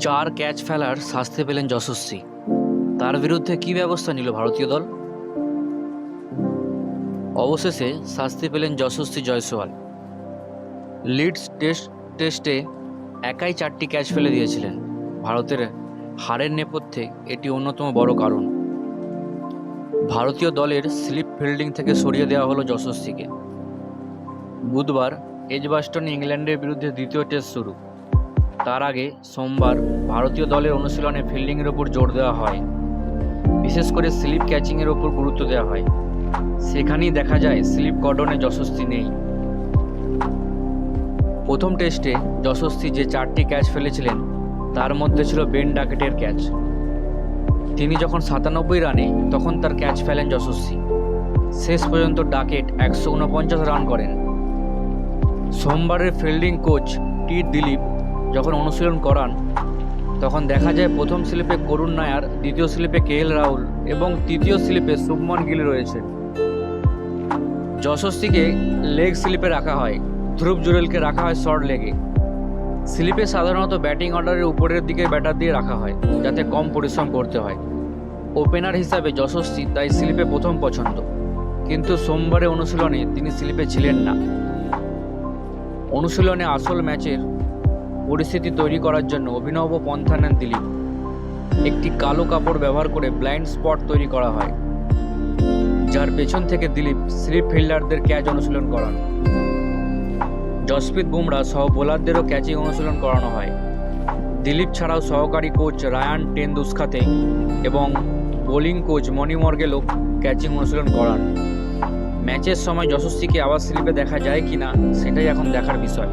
চার ক্যাচ ফেলার শাস্তি পেলেন যশস্বী। তার বিরুদ্ধে কী ব্যবস্থা নিল ভারতীয় দল? অবশেষে শাস্তি পেলেন যশস্বী জয়সওয়াল। লিডস টেস্ট টেস্টে একাই চারটি ক্যাচ ফেলে দিয়েছিলেন। ভারতের হারের নেপথ্যে এটি অন্যতম বড় কারণ। ভারতীয় দলের স্লিপ ফিল্ডিং থেকে সরিয়ে দেওয়া হলো যশস্বীকে। বুধবার এজবাস্টনে ইংল্যান্ডের বিরুদ্ধে দ্বিতীয় টেস্ট শুরু। তার আগে সোমবার ভারতীয় দলের অনুশীলনে ফিল্ডিংয়ের ওপর জোর দেওয়া হয়। বিশেষ করে স্লিপ ক্যাচিংয়ের ওপর গুরুত্ব দেওয়া হয়। সেখানেই দেখা যায় স্লিপ কর্ডনে যশস্বী নেই। প্রথম টেস্টে যশস্বী যে চারটি ক্যাচ ফেলেছিলেন, তার মধ্যে ছিল বেন ডাকেটের ক্যাচ। তিনি যখন সাতানব্বই রানে, তখন তার ক্যাচ ফেলেন যশস্বী। শেষ পর্যন্ত ডাকেট একশো উনপঞ্চাশ রান করেন। সোমবারের ফিল্ডিং কোচ টি দিলীপ যখন অনুশীলন করান, তখন দেখা যায় প্রথম স্লিপে করুণ নায়ার, দ্বিতীয় স্লিপে কে এল রাহুল এবং তৃতীয় স্লিপে শুভমন গিল রয়েছে। যশস্বীকে লেগ স্লিপে রাখা হয়, ধ্রুব জুরেলকে রাখা হয় শর্ট লেগে। স্লিপে সাধারণত ব্যাটিং অর্ডারের উপরের দিকে ব্যাটার দিয়ে রাখা হয়, যাতে কম পরিশ্রম করতে হয়। ওপেনার হিসাবে যশস্বী তাই স্লিপে প্রথম পছন্দ। কিন্তু সোমবারে অনুশীলনে তিনি স্লিপে ছিলেন না। অনুশীলনে আসল ম্যাচের পরিস্থিতি তৈরি করার জন্য অভিনব পন্থা নেন দিলীপ। একটি কালো কাপড় ব্যবহার করে ব্লাইন্ড স্পট তৈরি করা হয়, যার পেছন থেকে দিলীপ স্লিপ ফিল্ডারদের ক্যাচ অনুশীলন করান। জসপ্রীত বুমরা সহ বোলারদেরও ক্যাচিং অনুশীলন করানো হয়। দিলীপ ছাড়াও সহকারী কোচ রায়ান টেন্ডুস্কাতে এবং বোলিং কোচ মণি মর্গেলও ক্যাচিং অনুশীলন করান। ম্যাচের সময় যশস্বীকে আবার স্লিপে দেখা যায় কিনা, সেটাই এখন দেখার বিষয়।